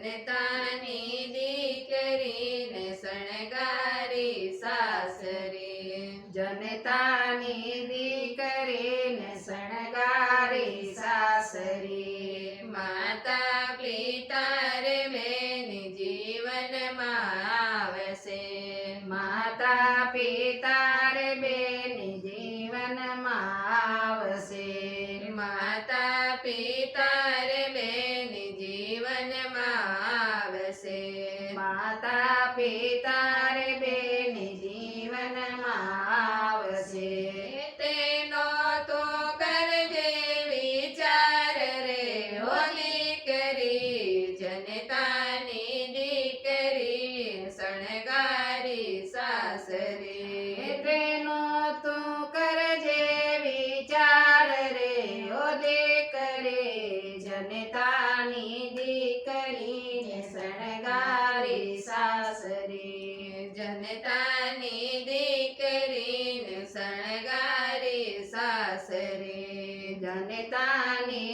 planeta પિતા રે જીવન જીવનમાં આવશે તેનો તો કરજે વિચાર રે હોલી કરી જનતાની દીકરી શણગારી સાસરી. તેનો તો કરજે વિચાર રે હોલી કરી જનતા સરે જનતાની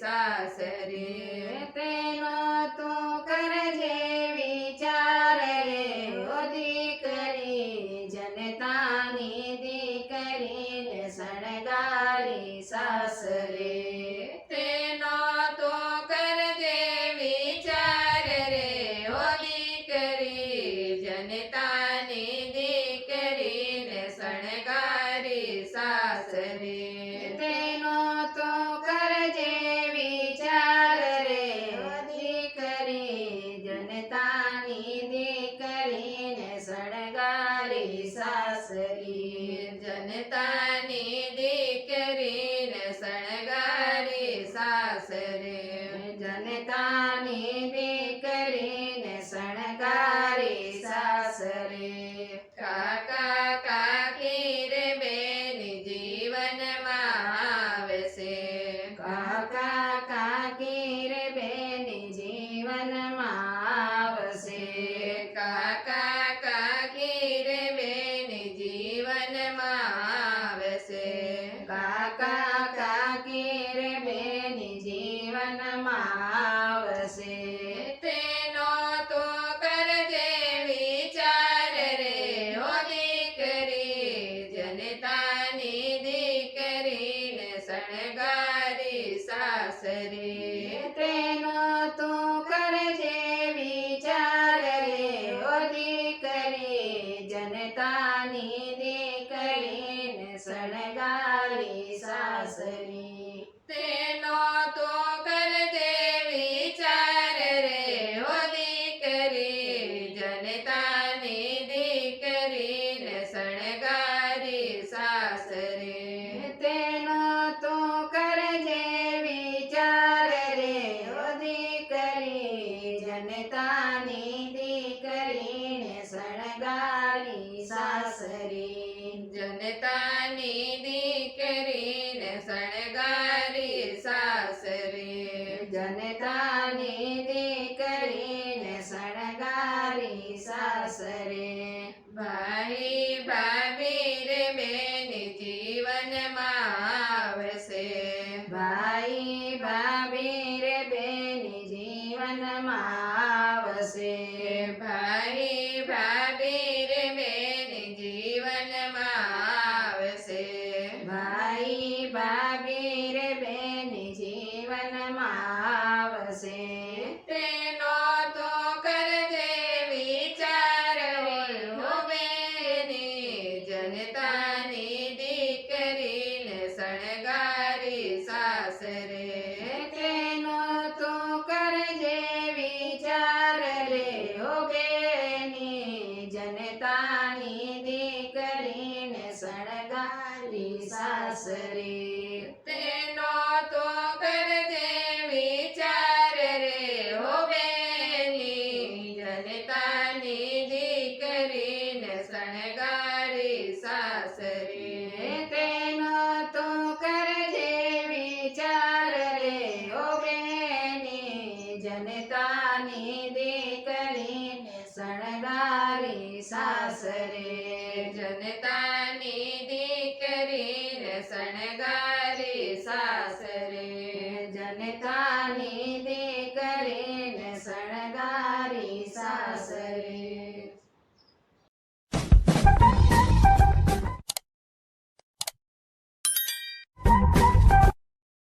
સાસરે તેનો તું કરજે વિચાર રે ઓ દીકરી જનતાની દીકરીને શણગારી સાસરે. સરે જનતા વાસરી તેનો તો કરજે વિચાર રે હો દીકરી જનતાની દીકરી ને શણગારી સાસરે. તેનો તો કરજે વિચાર રે હો દીકરી જનતાની દીકરી ને શણગારી સાસરી. રાને દીકરીને સણગારી સાસરે. ભાઈ सासरे जनता